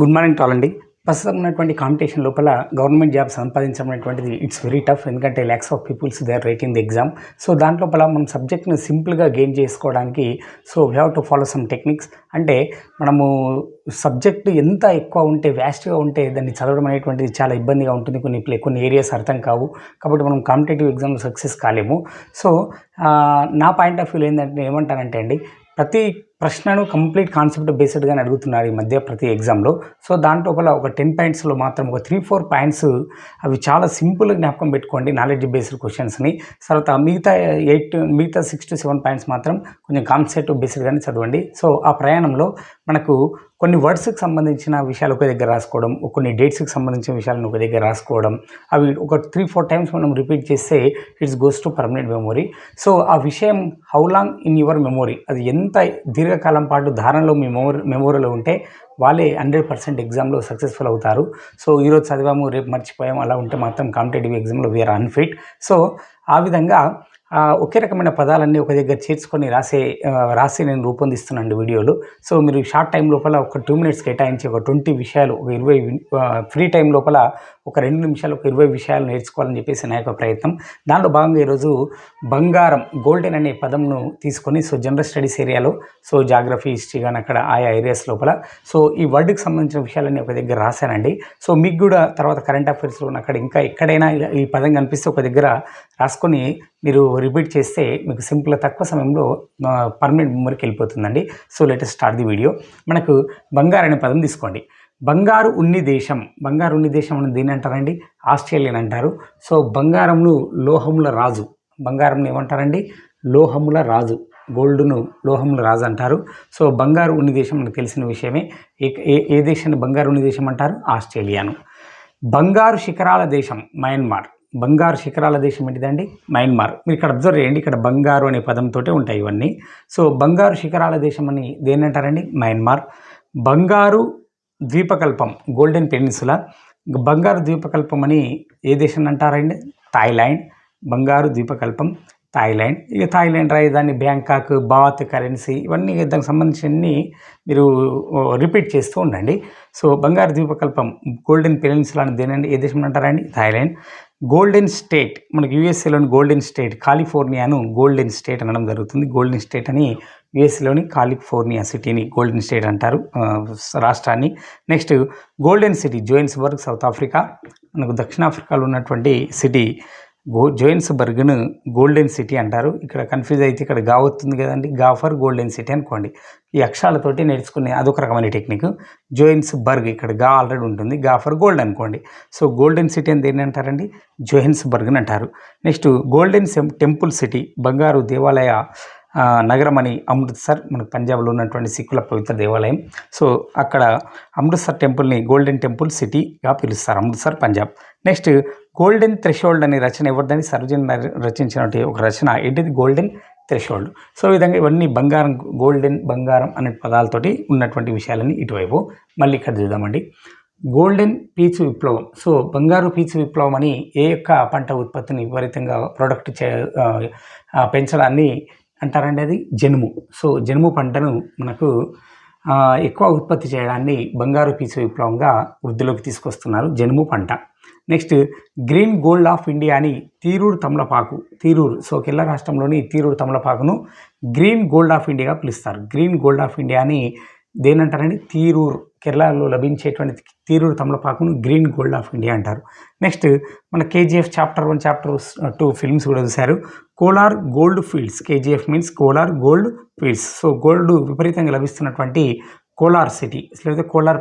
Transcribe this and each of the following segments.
Good morning tall అండి. ప్రస్తుతం ఉన్నటువంటి కాంపిటీషన్ లోపల గవర్నమెంట్ జాబ్ సంపాదించడం అనేటువంటిది ఇట్స్ వెరీ టఫ్ ఎందుకంటే lakhs of peoples they are writing the exam so దాంట్లోపల మనం సబ్జెక్ట్ని సింపుల్గా గెయిన్ చేసుకోవడానికి so we have to follow some techniques అంటే మనము సబ్జెక్ట్ ఎంత ఎక్కువ ఉంటే వ్యాస్ట్గా ఉంటే దాన్ని చదవడం అనేటువంటిది చాలా ఇబ్బందిగా ఉంటుంది. కొన్ని ప్లే కొన్ని ఏరియాస్ అర్థం కావు. కాబట్టి మనం కాంపిటేటివ్ ఎగ్జామ్లో సక్సెస్ కాలేము. సో నా పాయింట్ ఆఫ్ వ్యూలో ఏంటంటే ఏమంటానంటే అండి ప్రతి ప్రశ్నను కంప్లీట్ కాన్సెప్ట్ బేస్డ్గానే అడుగుతున్నారు ఈ మధ్య ప్రతి ఎగ్జామ్లో. సో దాంట్లోపల ఒక టెన్ పాయింట్స్లో మాత్రం ఒక త్రీ ఫోర్ పాయింట్స్ అవి చాలా సింపుల్ జ్ఞాపకం పెట్టుకోండి నాలెడ్జ్ బేస్డ్ క్వశ్చన్స్ని. తర్వాత మిగతా ఎయిట్ మిగతా సిక్స్ టు సెవెన్ పాయింట్స్ మాత్రం కొంచెం కాన్సెప్ట్ బేస్డ్గానే చదవండి. సో ఆ ప్రయాణంలో మనకు కొన్ని వర్డ్స్కి సంబంధించిన విషయాలు ఒక దగ్గర రాసుకోవడం కొన్ని డేట్స్కి సంబంధించిన విషయాలను ఒక దగ్గర రాసుకోవడం అవి ఒక త్రీ ఫోర్ టైమ్స్ మనం రిపీట్ చేస్తే it's goes to permanent memory. So ఆ విషయం how long in your memory అది ఎంత దీర్ఘకాలం పాటు ధారణలో మీ మెమోరీలో ఉంటే వాళ్ళే హండ్రెడ్ పర్సెంట్ ఎగ్జామ్లో సక్సెస్ఫుల్ అవుతారు. సో ఈరోజు చదివాము రేపు మర్చిపోయాము అలా ఉంటే మాత్రం కాంపిటేటివ్ ఎగ్జామ్లో వీఆర్ అన్ఫిట్. సో ఆ విధంగా ఒకే రకమైన పదాలన్నీ ఒక దగ్గర చేర్చుకొని రాసే రాసి నేను రూపొందిస్తున్నాను వీడియోలు. సో మీరు షార్ట్ టైం లోపల ఒక టూ మినిట్స్ కేటాయించి ఒక ట్వంటీ విషయాలు ఒక ఇరవై ఫ్రీ టైం లోపల ఒక రెండు నిమిషాలు ఒక ఇరవై విషయాలు నేర్చుకోవాలని చెప్పేసి నా యొక్క ప్రయత్నం. దాంట్లో భాగంగా ఈరోజు బంగారం గోల్డెన్ అనే పదంను తీసుకొని సో జనరల్ స్టడీస్ ఏరియాలో సో జాగ్రఫీ హిస్టరీ కానీ అక్కడ ఆయా ఏరియాస్ లోపల. సో ఈ వర్డ్కి సంబంధించిన విషయాలన్నీ ఒక దగ్గర రాశానండి. సో మీకు కూడా తర్వాత కరెంట్ అఫైర్స్లో అక్కడ ఇంకా ఎక్కడైనా ఈ పదం కనిపిస్తే ఒక దగ్గర రాసుకొని మీరు రిపీట్ చేస్తే మీకు సింపుల్గా తక్కువ సమయంలో పర్మనెంట్ మెమరీకి వెళ్ళిపోతుందండి. So latest start the video మనకు బంగారు అనే పదం తీసుకోండి. బంగారు ఉన్ని దేశం. బంగారు ఉన్ని దేశం అని దేని అంటారండి? ఆస్ట్రేలియన్ అంటారు. సో బంగారంను లోహముల రాజు. బంగారంను ఏమంటారండి? లోహముల రాజు. గోల్డ్ను లోహముల రాజు అంటారు. సో బంగారు ఉన్ని దేశం మనకు తెలిసిన విషయమే. ఏ- ఏ ఏ దేశాన్ని బంగారు ఉన్ని దేశం అంటారు? ఆస్ట్రేలియాను. బంగారు శిఖరాల దేశం మయన్మార్ బంగారు శిఖరాల దేశం ఏంటిదండి మయన్మార్ మీరు ఇక్కడ అబ్జర్వ్ చేయండి ఇక్కడ బంగారు అనే పదంతో ఉంటాయి ఇవన్నీ. సో బంగారు శిఖరాల దేశం అని దేని అంటారండి? మయన్మార్ బంగారు ద్వీపకల్పం గోల్డెన్ పెనిన్సులా బంగారు ద్వీపకల్పం అని ఏ దేశం అంటారండి? థాయిలాండ్ బంగారు ద్వీపకల్పం థాయిలాండ్ ఇక థాయిలాండ్ రాజధాని బ్యాంకాక్ బాత్ కరెన్సీ ఇవన్నీ దానికి సంబంధించినవి మీరు రిపీట్ చేస్తూ ఉండండి. సో బంగారు ద్వీపకల్పం గోల్డెన్ పెనిన్సులా అని దేనండి ఏ దేశం అంటారండి? థాయిలాండ్ గోల్డెన్ స్టేట్ మనకి యూఎస్ఏలోని గోల్డెన్ స్టేట్ కాలిఫోర్నియాను గోల్డెన్ స్టేట్ అనడం జరుగుతుంది. గోల్డెన్ స్టేట్ అని యుఎస్లోని కాలిఫోర్నియా సిటీని గోల్డెన్ స్టేట్ అంటారు రాష్ట్రాన్ని. Next golden city Johannesburg south Africa. మనకు దక్షిణాఫ్రికాలో ఉన్నటువంటి సిటీ గో జోయిన్స్బర్గ్ను గోల్డెన్ సిటీ అంటారు. ఇక్కడ కన్ఫ్యూజ్ అయితే ఇక్కడ గా వస్తుంది కదండి. గాఫర్ గోల్డెన్ సిటీ అనుకోండి. ఈ అక్షరాలతోటి నేర్చుకునే అదొక రకమైన టెక్నిక్ జోయిన్స్బర్గ్ ఇక్కడ గా ఆల్రెడీ ఉంటుంది. గాఫర్ గోల్డ్ అనుకోండి. సో గోల్డెన్ సిటీ అని దేన్ని అంటారండి? జోయిన్స్బర్గ్ అని అంటారు. నెక్స్ట్ గోల్డెన్ టెంపుల్ సిటీ బంగారు దేవాలయ నగరమని నగరం అని అమృత్సర్ మనకు పంజాబ్లో ఉన్నటువంటి సిక్కుల పవిత్ర దేవాలయం. సో అక్కడ అమృత్సర్ టెంపుల్ని గోల్డెన్ టెంపుల్ సిటీగా పిలుస్తారు Amritsar Punjab. Next golden threshold అనే రచన ఎవరిదని సర్జన్ రచించినటువంటి ఒక రచన. ఏంటిది? గోల్డెన్ థ్రెషోల్డ్ సో ఈ విధంగా ఇవన్నీ బంగారం గోల్డెన్ బంగారం అనే పదాలతోటి ఉన్నటువంటి విషయాలని ఇటువైపు. మళ్ళీ ఇక్కడ చూద్దామండి. గోల్డెన్ పీచు విప్లవం. సో బంగారు పీచు విప్లవం అని ఏ యొక్క పంట ఉత్పత్తిని విపరీతంగా ప్రొడక్ట్ చే పెంచడాన్ని అంటారండి అది? జనుము. సో జనుము పంటను మనకు ఎక్కువ ఉత్పత్తి చేయడాన్ని బంగారు పీచు విప్లవంగా వృద్ధిలోకి తీసుకొస్తున్నారు జనుము పంట. Next green gold of India అని తీరూరు తమలపాకు తీరూరు సో కేరళ రాష్ట్రంలోని తీరూరు తమలపాకును గ్రీన్ గోల్డ్ ఆఫ్ ఇండియాగా పిలుస్తారు. గ్రీన్ గోల్డ్ ఆఫ్ ఇండియా అని దేనంటారండి తీరూరు. కేరళలో లభించేటువంటి తీరూరు తమలపాకును గ్రీన్ గోల్డ్ ఆఫ్ ఇండియా అంటారు. నెక్స్ట్ మన KGF chapter one chapter two films కూడా చూశారు. Kolar gold fields KGF means Kolar gold fields. So gold విపరీతంగా లభిస్తున్నటువంటి కోలార్ సిటీ లేదా కోలార్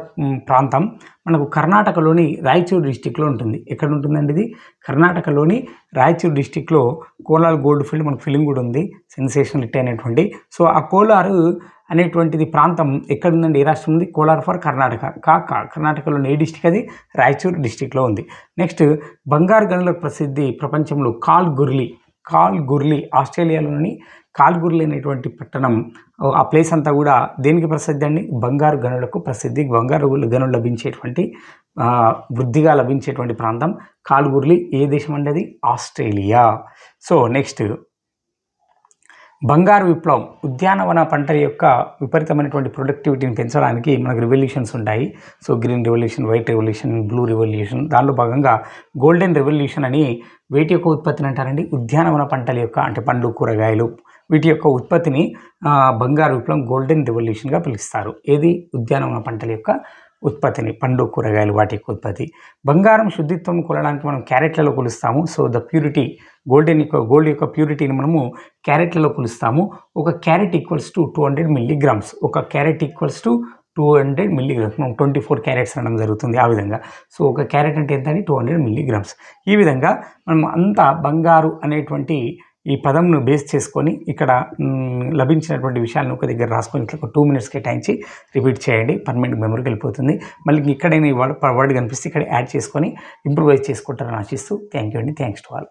ప్రాంతం మనకు కర్ణాటకలోని రాయచూర్ డిస్టిక్లో ఉంటుంది. ఎక్కడ ఉంటుందండి ఇది? కర్ణాటకలోని రాయచూర్ డిస్టిక్లో కోలార్ గోల్డ్ ఫీల్డ్ మనకు ఫిలిం కూడా ఉంది. సెన్సేషన్ హిట్ అయినటువంటి. సో ఆ కోలారు అనేటువంటిది ప్రాంతం ఎక్కడ ఉందండి ఏ రాష్ట్రం ఉంది? కోలార్ ఫర్ కర్ణాటక. కాక కర్ణాటకలోని ఏ డిస్టిక్ అది? రాయచూర్ డిస్టిక్లో ఉంది. నెక్స్ట్ బంగారు గనులకు ప్రసిద్ధి ప్రపంచంలో కాల్ గుర్లీ కాల్ గుర్లీ ఆస్ట్రేలియాలోని కాల్గుర్లి అనేటువంటి పట్టణం ఆ ప్లేస్ అంతా కూడా దేనికి ప్రసిద్ధి అండి? బంగారు గనులకు ప్రసిద్ధి. బంగారు గనులు లభించేటువంటి వృద్ధిగా లభించేటువంటి ప్రాంతం కాలుగుర్లి ఏ దేశం అండి అది? ఆస్ట్రేలియా. సో నెక్స్ట్ బంగారు విప్లవం. ఉద్యానవన పంటల యొక్క విపరీతమైనటువంటి ప్రొడక్టివిటీని పెంచడానికి మనకు రెవల్యూషన్స్ ఉంటాయి. So green revolution white revolution blue revolution దానిలో భాగంగా గోల్డెన్ రెవల్యూషన్ అని వేటి యొక్క ఉత్పత్తిని అంటారండి? ఉద్యానవన పంటల యొక్క అంటే పండ్లు కూరగాయలు. వీటి యొక్క ఉత్పత్తిని బంగారు విప్లవం గోల్డెన్ రెవల్యూషన్గా పిలుస్తారు. ఏది? ఉద్యానవన పంటల యొక్క ఉత్పత్తిని పండు కూరగాయలు వాటి యొక్క ఉత్పత్తి. బంగారం శుద్ధిత్వం కొలడానికి మనం క్యారెట్లలో కొలుస్తాము. సో ద ప్యూరిటీ గోల్డెన్ యొక్క గోల్డ్ యొక్క ప్యూరిటీని మనము క్యారెట్లలో కొలుస్తాము. ఒక carat equals to two hundred milligrams. ఒక carat equals to two hundred milligrams. మనం ట్వంటీ ఫోర్ క్యారెట్స్ అనడం జరుగుతుంది ఆ విధంగా. సో ఒక క్యారెట్ అంటే ఎంత అని టూ హండ్రెడ్ మిల్లీగ్రామ్స్. ఈ విధంగా మనం అంతా బంగారు అనేటువంటి ఈ పదంను బేస్ చేసుకొని ఇక్కడ లభించినటువంటి విషయాలను ఒక దగ్గర రాసుకొని ఇట్లా ఒక టూ మినిట్స్ కేటాయించి రిపీట్ చేయండి. పర్మనెంట్ మెమరీకి వెళ్ళిపోతుంది. మళ్ళీ ఇక్కడైనా వర్డ్ వర్డ్ కనిపిస్తే ఇక్కడ యాడ్ చేసుకొని ఇంప్రూవైజ్ చేసుకుంటారని ఆశిస్తూ థ్యాంక్ యూ అండి. Thanks to all.